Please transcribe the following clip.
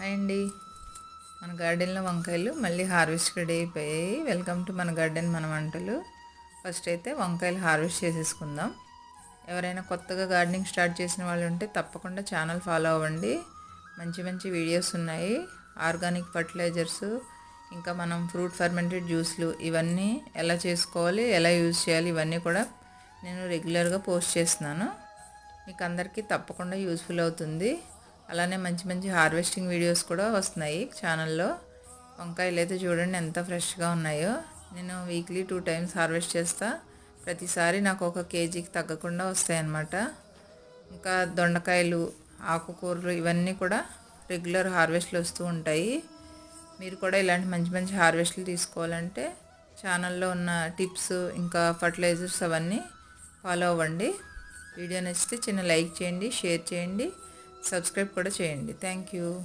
Hi అండి. మన గార్డెన్లో వంకాయలు మళ్ళీ హార్వెస్ట్ రెడీ అయిపోయాయి. వెల్కమ్ టు మన గార్డెన్ మన వంటలు. ఫస్ట్ అయితే వంకాయలు హార్వెస్ట్ చేసేసుకుందాం. ఎవరైనా కొత్తగా గార్డెనింగ్ స్టార్ట్ చేసిన వాళ్ళు ఉంటే తప్పకుండా ఛానల్ ఫాలో అవ్వండి. మంచి మంచి వీడియోస్ ఉన్నాయి. ఆర్గానిక్ ఫర్టిలైజర్స్ ఇంకా మనం ఫ్రూట్ ఫర్మెంటెడ్ జ్యూస్లు ఇవన్నీ ఎలా చేసుకోవాలి ఎలా యూజ్ చేయాలి ఇవన్నీ కూడా నేను రెగ్యులర్గా పోస్ట్ చేస్తున్నాను. మీకు అందరికీ తప్పకుండా యూస్ఫుల్ అవుతుంది. అలానే మంచి మంచి హార్వెస్టింగ్ వీడియోస్ కూడా వస్తున్నాయి ఛానల్లో. వంకాయలు అయితే చూడండి ఎంత ఫ్రెష్గా ఉన్నాయో. నేను వీక్లీ టూ టైమ్స్ హార్వెస్ట్ చేస్తా. ప్రతిసారి నాకు ఒక కేజీకి తగ్గకుండా వస్తాయన్నమాట. ఇంకా దొండకాయలు ఆకుకూరలు ఇవన్నీ కూడా రెగ్యులర్ హార్వెస్ట్లు వస్తూ ఉంటాయి. మీరు కూడా ఇలాంటి మంచి మంచి హార్వెస్ట్లు తీసుకోవాలంటే ఛానల్లో ఉన్న టిప్స్ ఇంకా ఫర్టిలైజర్స్ అవన్నీ ఫాలో అవ్వండి. వీడియో నచ్చితే చిన్న లైక్ చేయండి షేర్ చేయండి. సబ్స్క్రైబ్ కూడా చేయండి. Thank you.